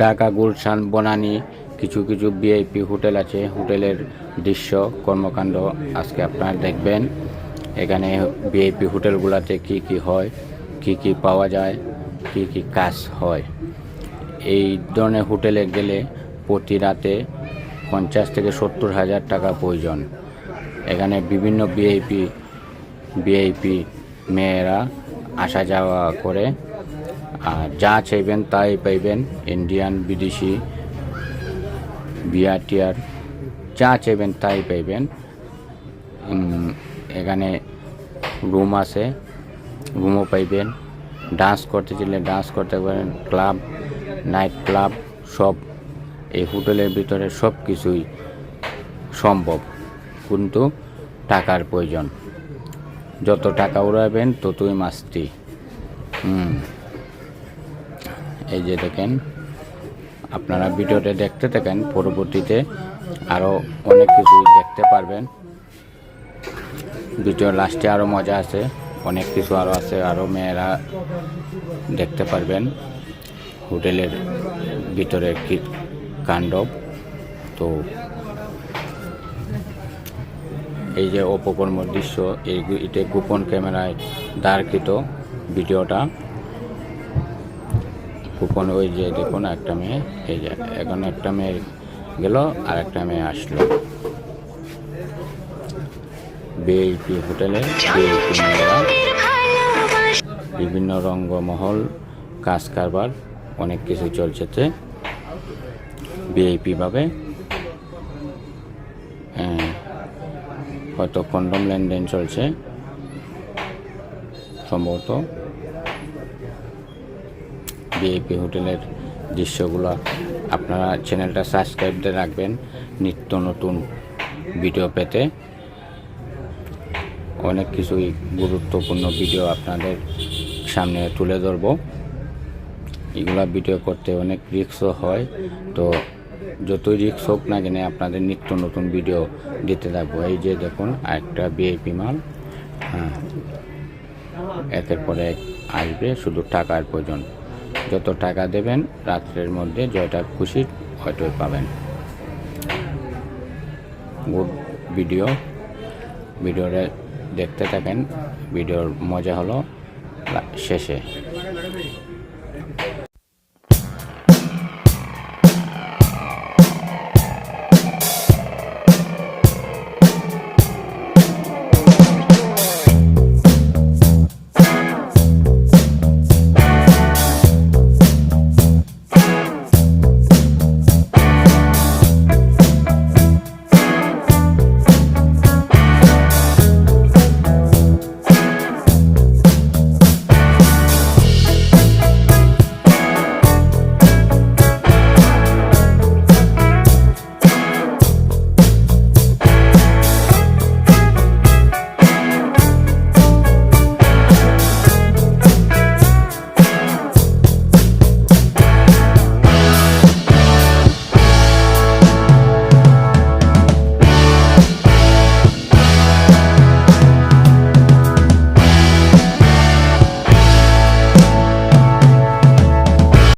ঢাকা, গুলশান, বনানি, কিছু কিছু VIP hotel আছে। হোটেলের দৃশ্য, কর্মকাণ্ড আজকে আপনারা দেখবেন। এখানে ভিআইপি হোটেলগুলোতে কি কি হয়, কি কি পাওয়া যায়, কি কি কাজ হয়। এই ধরনের হোটেলে গেলে প্রতি রাতে পঞ্চাশ থেকে সত্তর হাজার টাকা প্রয়োজন। এখানে বিভিন্ন ভিআইপি ভিআইপি মেয়েরা আসা যাওয়া করে। আর যা চাইবেন তাই পাইবেন। ইন্ডিয়ান বিদেশি বিয়ার টিয়ার যা চাইবেন তাই পাইবেন। এখানে রুম আছে রুমও পাইবেন। ডান্স করতে চাইলে ডান্স করতে পারেন ক্লাব নাইট ক্লাব সব। এই হোটেলের ভিতরে সব কিছুই সম্ভব, কিন্তু টাকার প্রয়োজন। যত টাকা উড়াবেন, ততই মাস্তি। হুম। এই যে দেখেন, আপনারা ভিডিওটা দেখতে থাকেন, পরবর্তীতে আরও অনেক কিছুই দেখতে পারবেন। ভিডিও লাস্টে আরও মজা আছে, অনেক কিছু আরও আছে আরও মেয়েরা দেখতে পারবেন। হোটেলের ভিতরে কি কাণ্ডব তো এই যে অপকর্ম দৃশ্য, এই এটা গোপন ক্যামেরায় দাঁড়কৃত ভিডিওটা। গোপন ওই যে দেখুন একটা মেয়ে এই যে এখন একটা মেয়ে গেল আর একটা মেয়ে আসলো। বিএইপি হোটেলে বিএইপি মেয়েরা বিভিন্ন রঙ্গমহল কাজ কারবার অনেক কিছু চলছে। বিআইপি ভাবে হ্যাঁ, হয়তো কন্ডম লেনদেন চলছে সম্ভবত। বিএপি হোটেলের দৃশ্যগুলো আপনারা চ্যানেলটা সাবস্ক্রাইব দিয়ে রাখবেন। নিত্য নতুন ভিডিও পেতে। অনেক কিছুই গুরুত্বপূর্ণ ভিডিও আপনাদের সামনে তুলে ধরবো। এগুলা ভিডিও করতে অনেক রিক্সও হয়। তো যতই রিক্স হোক না কেন আপনাদের নিত্য নতুন ভিডিও দিতে থাকব। এই যে দেখুন একটা বিআইপি মাল। হ্যাঁ একের পরে আসবে শুধু টাকার প্রয়োজন। যত টাকা দেবেন, রাত্রের মধ্যে যেটা খুশি হয়তো পাবেন। Good video. ভিডিওটা দেখতে থাকেন। ভিডিওর মজা হলো শেষে।